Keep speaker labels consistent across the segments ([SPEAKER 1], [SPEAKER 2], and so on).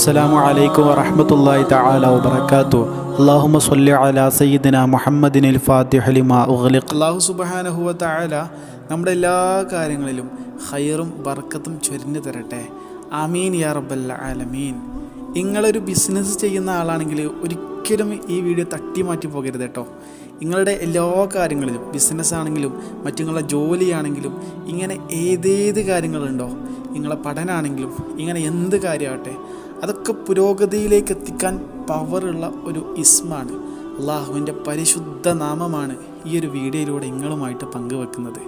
[SPEAKER 1] അസ്സലാമു അലൈക്കും വറഹ്മത്തുള്ളാഹി തആല വാത്തു അല്ലാഹുമ്മ സ്വല്ലി അലാ സയ്യിദിന മുഹമ്മദിനിൽ ഫാത്തിഹ ലിമാ ഉഗ്ലിഖ്. അല്ലാഹു സുബ്ഹാനഹു വ തആല നമ്മുടെ എല്ലാ കാര്യങ്ങളിലും ഖൈറും ബർക്കത്തും ചൊരിഞ്ഞു തരട്ടെ. ആമീൻ യാ റബ്ബൽ ആലമീൻ. നിങ്ങളൊരു ബിസിനസ് ചെയ്യുന്ന ആളാണെങ്കിൽ ഒരിക്കലും ഈ വീഡിയോ തട്ടി മാറ്റി പോകരുത് കേട്ടോ. നിങ്ങളുടെ എല്ലാ കാര്യങ്ങളിലും ബിസിനസ് ആണെങ്കിലും മറ്റുള്ള ജോലിയാണെങ്കിലും ഇങ്ങനെ ഏതേത് കാര്യങ്ങളുണ്ടോ നിങ്ങളെ പഠനമാണെങ്കിലും ഇങ്ങനെ എന്ത് കാര്യമാകട്ടെ അതൊക്കെ പുരോഗതിയിലേക്ക് എത്തിക്കാൻ പവറുള്ള ഒരു ഇസ്മാണ് അള്ളാഹുവിന്റെ പരിശുദ്ധ നാമമാണ് ഈ ഒരു വീഡിയോയിലൂടെ നിങ്ങളുമായിട്ട് പങ്കുവെക്കുന്നത്.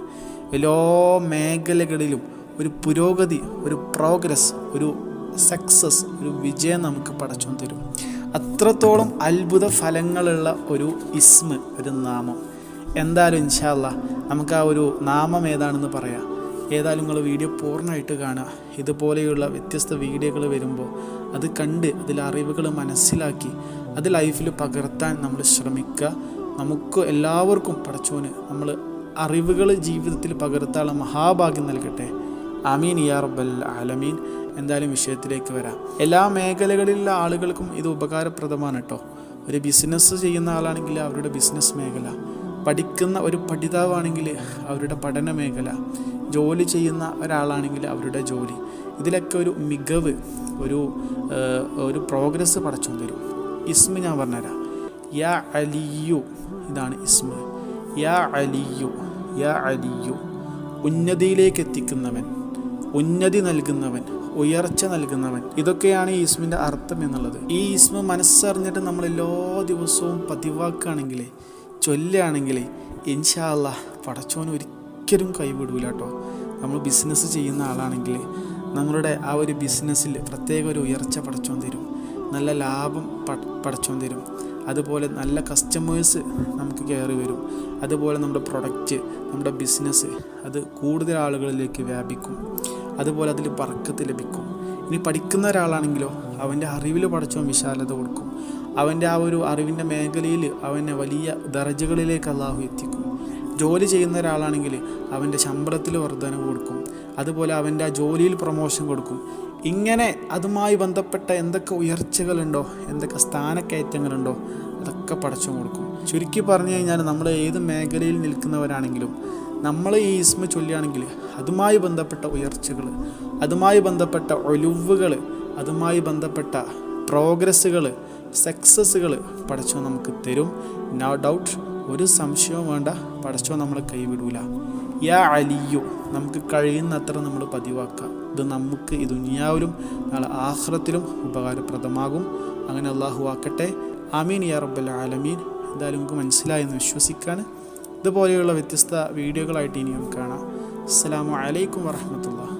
[SPEAKER 1] എല്ലാ മേഖലകളിലും ഒരു പുരോഗതി ഒരു പ്രോഗ്രസ് ഒരു സക്സസ് ഒരു വിജയം നമുക്ക് പടച്ചു തരും. അത്രത്തോളം അത്ഭുത ഫലങ്ങളുള്ള ഒരു ഇസ്മ് ഒരു നാമം. എന്തായാലും ഇൻഷാല്ല നമുക്ക് ആ ഒരു നാമം ഏതാണെന്ന് പറയാം. ഏതായാലും നിങ്ങൾ വീഡിയോ പൂർണമായിട്ട് കാണുക. ഇതുപോലെയുള്ള വ്യത്യസ്ത വീഡിയോകൾ വരുമ്പോൾ അത് കണ്ട് അതിൽ അറിവുകൾ മനസ്സിലാക്കി അത് ലൈഫിൽ പകർത്താൻ നമ്മൾ ശ്രമിക്കുക. നമുക്ക് എല്ലാവർക്കും പടച്ചോന് നമ്മൾ അറിവുകൾ ജീവിതത്തിൽ പകർത്താനുള്ള മഹാഭാഗ്യം നൽകട്ടെ. അമീൻ യാ റബ്ബൽ ആലമീൻ. എന്തായാലും വിഷയത്തിലേക്ക് വരാം. എല്ലാ മേഖലകളിലുള്ള ആളുകൾക്കും ഇത് ഉപകാരപ്രദമാണ് കേട്ടോ. ഒരു ബിസിനസ് ചെയ്യുന്ന ആളാണെങ്കിൽ അവരുടെ ബിസിനസ് മേഖല പഠിക്കുന്ന ഒരു പഠിതാവാണെങ്കിൽ അവരുടെ പഠന മേഖല ജോലി ചെയ്യുന്ന ഒരാളാണെങ്കിൽ അവരുടെ ജോലി. ഇതിലൊക്കെ ഒരു മികവ് ഒരു ഒരു പ്രോഗ്രസ് പടച്ചു തരും. ഇസ്മ ഞാൻ പറഞ്ഞുതരാം. യാ അലിയു ഇതാണ് ഇസ്മ. യാ അലിയു യാ അലിയു. ഉന്നതിയിലേക്ക് എത്തിക്കുന്നവൻ ഉന്നതി നൽകുന്നവൻ ഉയർച്ച നൽകുന്നവൻ. ഇതൊക്കെയാണ് ഈ ഇസ്മിന്റെ അർത്ഥം എന്നുള്ളത്. ഈ ഇസ്മ മനസ്സറിഞ്ഞിട്ട് നമ്മൾ എല്ലാ ദിവസവും പതിവാക്കുകയാണെങ്കിൽ ചൊല്ലുകയാണെങ്കിൽ ഇൻഷാല്ല പടച്ചോൻ ഒരിക്കലും കൈവിടൂല കേട്ടോ നമ്മൾ ബിസിനസ് ചെയ്യുന്ന ആളാണെങ്കിൽ നമ്മളുടെ ആ ഒരു ബിസിനസ്സിൽ പ്രത്യേക ഒരു ഉയർച്ച പടച്ചോൻ തരും. നല്ല ലാഭം പടച്ചോൻ തരും. അതുപോലെ നല്ല കസ്റ്റമേഴ്സ് നമുക്ക് കയറി വരും. അതുപോലെ നമ്മുടെ പ്രൊഡക്റ്റ് നമ്മുടെ ബിസിനസ് അത് കൂടുതൽ ആളുകളിലേക്ക് വ്യാപിക്കും. അതുപോലെ അതിൽ വർക്കത്ത് ലഭിക്കും. ഇനി പഠിക്കുന്ന ഒരാളാണെങ്കിലോ അവന്റെ അറിവിൽ പഠിച്ചവൻ വിശാലത കൊടുക്കും. അവന്റെ ആ ഒരു അറിവിന്റെ മേഖലയിൽ അവനെ വലിയ ദർജകളിലേക്ക് അള്ളാഹു എത്തിക്കും. ജോലി ചെയ്യുന്ന ഒരാളാണെങ്കിൽ അവന്റെ ശമ്പളത്തിൽ വർധന കൊടുക്കും. അതുപോലെ അവന്റെ ആ ജോലിയിൽ പ്രൊമോഷൻ കൊടുക്കും. ഇങ്ങനെ അതുമായി ബന്ധപ്പെട്ട എന്തൊക്കെ ഉയർച്ചകളുണ്ടോ എന്തൊക്കെ സ്ഥാനക്കയറ്റങ്ങളുണ്ടോ അതൊക്കെ പടച്ചു കൊടുക്കും. ചുരുക്കി പറഞ്ഞു കഴിഞ്ഞാൽ നമ്മൾ ഏത് മേഖലയിൽ നിൽക്കുന്നവരാണെങ്കിലും നമ്മൾ ഈ ഇസ്മ ചൊല്ലുകയാണെങ്കിൽ അതുമായി ബന്ധപ്പെട്ട ഉയർച്ചകൾ അതുമായി ബന്ധപ്പെട്ട ഒലുവുകൾ അതുമായി ബന്ധപ്പെട്ട പ്രോഗ്രസ്സുകൾ സക്സസ്സുകൾ പടച്ചോ നമുക്ക് തരും. നോ ഡൗട്ട് ഒരു സംശയവും വേണ്ട. പടച്ചോ നമ്മൾ കൈവിടൂല. യാ അലിയോ നമുക്ക് കഴിയുന്നത്ര നമ്മൾ പതിവാക്കുക ഇത് നമുക്ക് ഈ ദുനിയാവിലും നാളെ ആഹ്റത്തിലും ഉപകാരപ്രദമാകും. അങ്ങനെ അള്ളാഹു ആക്കട്ടെ. ആമീൻ യാ റബ്ബൽ ആലമീൻ. എന്തായാലും നമുക്ക് മനസ്സിലായെന്ന് വിശ്വസിക്കാണ്. ഇതുപോലെയുള്ള വ്യത്യസ്ത വീഡിയോകളായിട്ട് ഇനിയും കാണാം. അസ്സാം വലൈക്കും വറഹമത്തുള്ള